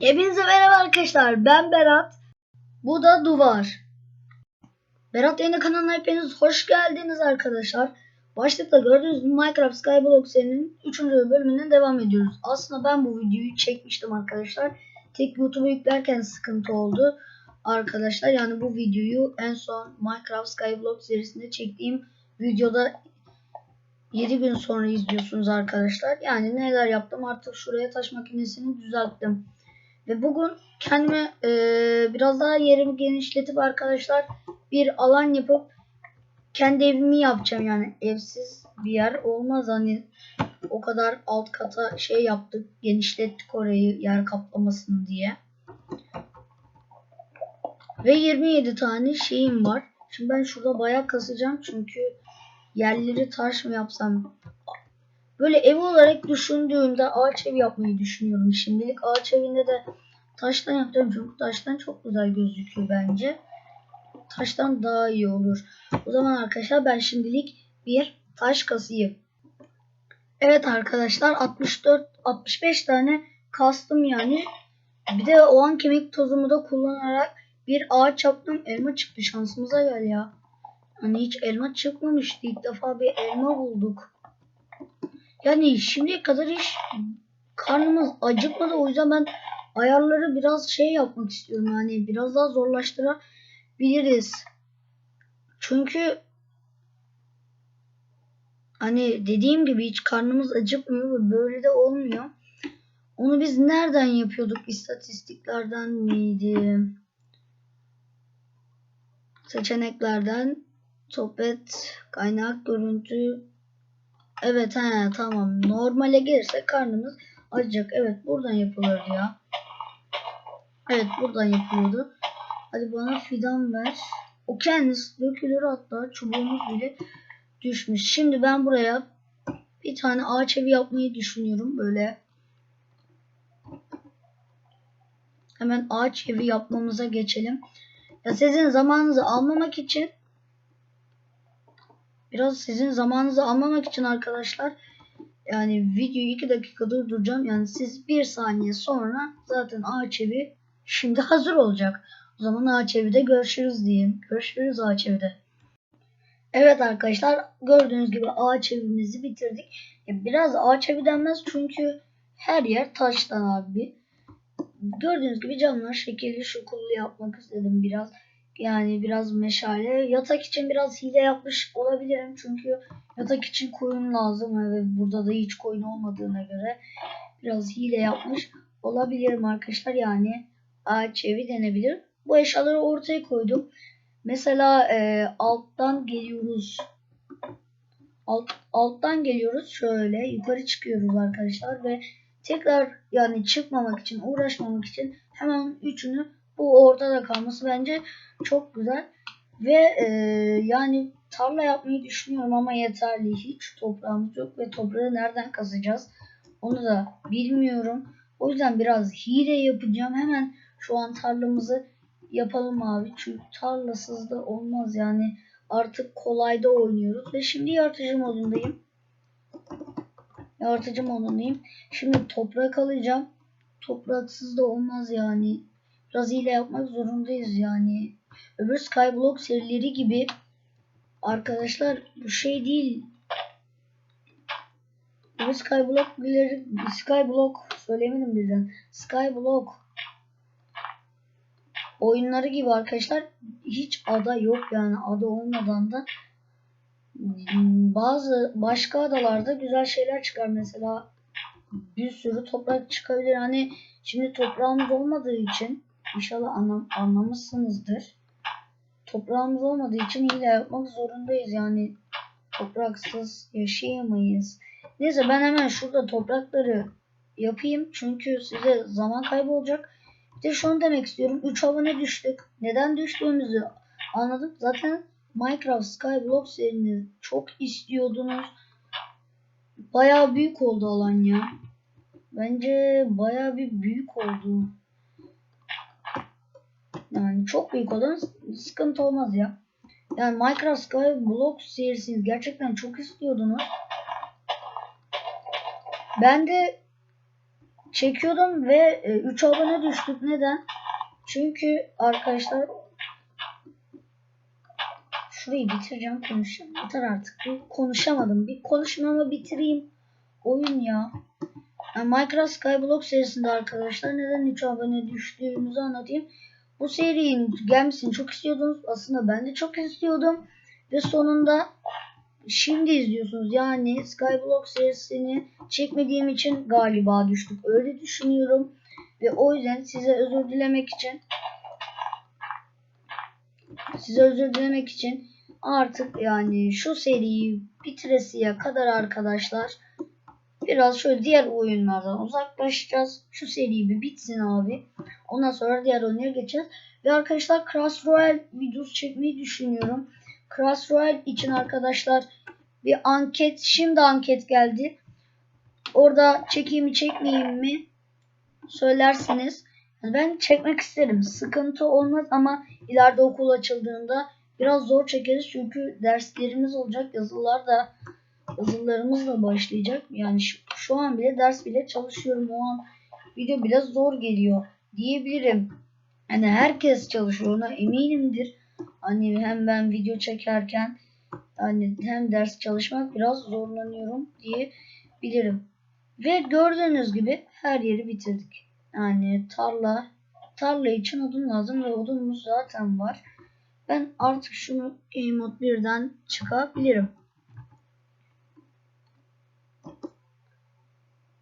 Hepinize merhaba arkadaşlar. Ben Berat. Bu da Duvar. Berat yeni kanalına hepiniz hoş geldiniz arkadaşlar. Başlıkta gördüğünüz Minecraft Skyblock serinin 3. bölümüne devam ediyoruz. Aslında ben bu videoyu çekmiştim arkadaşlar. Tek YouTube'a yüklerken sıkıntı oldu. Arkadaşlar yani bu videoyu en son Minecraft Skyblock serisinde çektiğim videoda 7 gün sonra izliyorsunuz arkadaşlar. Yani neler yaptım artık şuraya taş makinesini düzelttim. Ve bugün kendime e, biraz daha yerimi genişletip arkadaşlar bir alan yapıp kendi evimi yapacağım. Yani evsiz bir yer olmaz hani o kadar alt kata şey yaptık genişlettik orayı yer kaplamasın diye. Ve 27 tane şeyim var. Şimdi ben şurada bayağı kasacağım çünkü yerleri taş mı yapsam böyle ev olarak düşündüğümde ağaç ev yapmayı düşünüyorum. Şimdilik ağaç evinde de taştan yapacağım çünkü taştan çok güzel gözüküyor bence. Taştan daha iyi olur. O zaman arkadaşlar ben şimdilik bir taş kasayım. Evet arkadaşlar 64 65 tane kastım yani. Bir de o an kemik tozumu da kullanarak bir ağaç yaptım. Elma çıktı şansımıza gel ya. Hani hiç elma çıkmamıştı. İlk defa bir elma bulduk. Yani şimdiye kadar hiç karnımız acıkmadı. O yüzden ben ayarları biraz şey yapmak istiyorum. Yani biraz daha zorlaştırabiliriz. Çünkü hani dediğim gibi hiç karnımız acıkmıyor ve böyle de olmuyor. Onu biz nereden yapıyorduk? İstatistiklerden miydi? Seçeneklerden sohbet, kaynak, görüntü. Evet he tamam. Normale gelirse karnımız acıcak. Evet buradan yapılırdı ya. Evet buradan yapılıyordu. Hadi bana fidan ver. O kendisi dökülür hatta çubuğumuz bile düşmüş. Şimdi ben buraya bir tane ağaç evi yapmayı düşünüyorum. Böyle hemen ağaç evi yapmamıza geçelim. Ya sizin zamanınızı almamak için biraz sizin zamanınızı almamak için arkadaşlar yani videoyu 2 dakika durduracağım. Yani siz 1 saniye sonra zaten ağaç evi şimdi hazır olacak. O zaman ağaç evde görüşürüz diyeyim. Görüşürüz ağaç evde. Evet arkadaşlar gördüğünüz gibi ağaç evimizi bitirdik. Biraz ağaç evi denmez çünkü her yer taştan abi. Gördüğünüz gibi camlar şekilli şukullu yapmak istedim biraz. Yani biraz meşale. Yatak için biraz hile yapmış olabilirim. Çünkü yatak için koyun lazım. Ve burada da hiç koyun olmadığına göre biraz hile yapmış olabilirim arkadaşlar. Yani ağaç evi denebilir. Bu eşyaları ortaya koydum. Mesela e, alttan geliyoruz. Alt, alttan geliyoruz şöyle yukarı çıkıyoruz arkadaşlar ve tekrar yani çıkmamak için uğraşmamak için hemen üçünü bu ortada kalması bence çok güzel. Ve e, yani tarla yapmayı düşünüyorum ama yeterli. Hiç toprağımız yok ve toprağı nereden kazacağız? Onu da bilmiyorum. O yüzden biraz hile yapacağım. Hemen şu an tarlamızı yapalım abi. Çünkü tarlasız da olmaz. Yani artık kolayda oynuyoruz. Ve şimdi yaratıcı modundayım. Yaratıcı modundayım. Şimdi toprak alacağım. Topraksız da olmaz yani biraz hile yapmak zorundayız yani. Öbür skyblock serileri gibi arkadaşlar bu şey değil. Öbür skyblock skyblock söyleyemedim birden. Skyblock oyunları gibi arkadaşlar hiç ada yok yani ada olmadan da bazı başka adalarda güzel şeyler çıkar. Mesela bir sürü toprak çıkabilir. Hani şimdi toprağımız olmadığı için inşallah anlam anlamışsınızdır toprağımız olmadığı için hile yapmak zorundayız yani topraksız yaşayamayız neyse ben hemen şurada toprakları yapayım çünkü size zaman kaybı olacak bir de şunu demek istiyorum. 3 abone düştük. Neden düştüğümüzü anladık. Zaten Minecraft Skyblock serini çok istiyordunuz. Baya büyük oldu alan ya. Bence baya bir büyük oldu. Yani çok büyük olan sıkıntı olmaz ya. Yani Minecraft Skyblock serisini gerçekten çok istiyordunuz. Ben de çekiyordum ve 3 abone düştük. Neden? Çünkü arkadaşlar şurayı bitireceğim konuşacağım. Yeter artık. Konuşamadım. Bir konuşmamı bitireyim. Oyun ya. Yani Minecraft Skyblock serisinde arkadaşlar neden 3 abone düştüğümüzü anlatayım. Bu serinin gelmesini çok istiyordunuz. Aslında ben de çok istiyordum. Ve sonunda şimdi izliyorsunuz. Yani Skyblock serisini çekmediğim için galiba düştük. Öyle düşünüyorum. Ve o yüzden size özür dilemek için size özür dilemek için artık yani şu seriyi bitiresiye kadar arkadaşlar biraz şöyle diğer oyunlardan uzaklaşacağız. Şu seri bir bitsin abi. Ondan sonra diğer oyunlara geçeceğiz. Ve arkadaşlar Clash Royale videosu çekmeyi düşünüyorum. Clash Royale için arkadaşlar bir anket şimdi anket geldi. Orada çekeyim mi çekmeyeyim mi söylersiniz. Ben çekmek isterim. Sıkıntı olmaz ama ileride okul açıldığında biraz zor çekeriz. Çünkü derslerimiz olacak. Yazılar da yazılarımız da başlayacak. Yani şu, şu an bile ders bile çalışıyorum. O an video bile zor geliyor diyebilirim. Hani herkes çalışıyor ona eminimdir. Hani hem ben video çekerken hani hem ders çalışmak biraz zorlanıyorum diyebilirim. Ve gördüğünüz gibi her yeri bitirdik. Yani tarla tarla için odun lazım ve odunumuz zaten var. Ben artık şunu Game Mode 1'den çıkabilirim.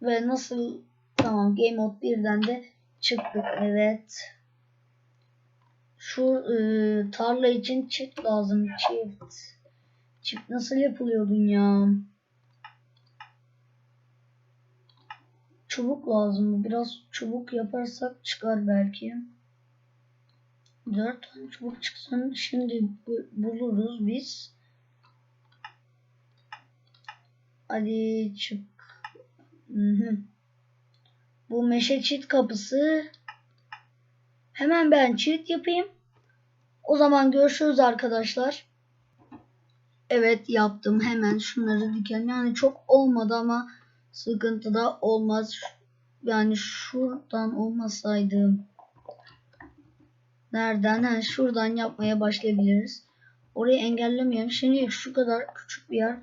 Ve nasıl tamam Game Mode 1'den de çıktık. Evet. Şu e, tarla için çift lazım. Çift. Çift nasıl yapılıyordun ya? Çubuk lazım. Biraz çubuk yaparsak çıkar belki. Dört tane çubuk çıksın. Şimdi bu- buluruz biz. Hadi çık. Hı. Bu meşe çit kapısı. Hemen ben çit yapayım. O zaman görüşürüz arkadaşlar. Evet yaptım. Hemen şunları dikelim. Yani çok olmadı ama sıkıntı da olmaz. Yani şuradan olmasaydı nereden? Ha, şuradan yapmaya başlayabiliriz. Orayı engellemeyelim. Şimdi şu kadar küçük bir yer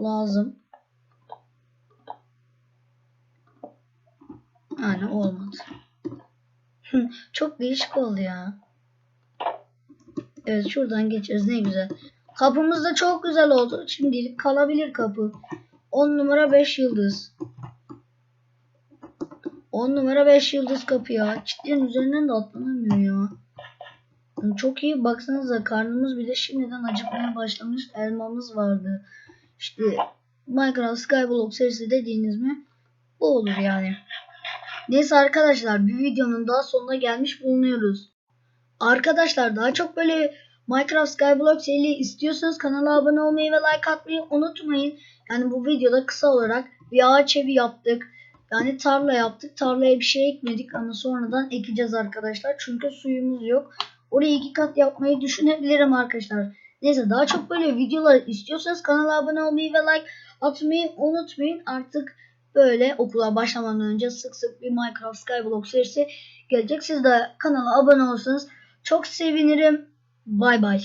lazım. Yani olmadı. Çok değişik oldu ya. Evet şuradan geçeriz ne güzel. Kapımız da çok güzel oldu. Şimdilik kalabilir kapı. 10 numara 5 yıldız. 10 numara 5 yıldız kapı ya. Çitlerin üzerinden de atlanamıyor ya. Çok iyi baksanıza karnımız bile şimdiden acıkmaya başlamış elmamız vardı. İşte Minecraft Skyblock serisi dediğiniz mi? Bu olur yani. Neyse arkadaşlar bir videonun daha sonuna gelmiş bulunuyoruz. Arkadaşlar daha çok böyle Minecraft Skyblock serisi istiyorsanız kanala abone olmayı ve like atmayı unutmayın. Yani bu videoda kısa olarak bir ağaç evi yaptık. Yani tarla yaptık. Tarlaya bir şey ekmedik ama sonradan ekeceğiz arkadaşlar. Çünkü suyumuz yok. Orayı iki kat yapmayı düşünebilirim arkadaşlar. Neyse daha çok böyle videolar istiyorsanız kanala abone olmayı ve like atmayı unutmayın. Artık böyle okula başlamadan önce sık sık bir Minecraft Skyblock serisi gelecek. Siz de kanala abone olursanız çok sevinirim. Bay bay.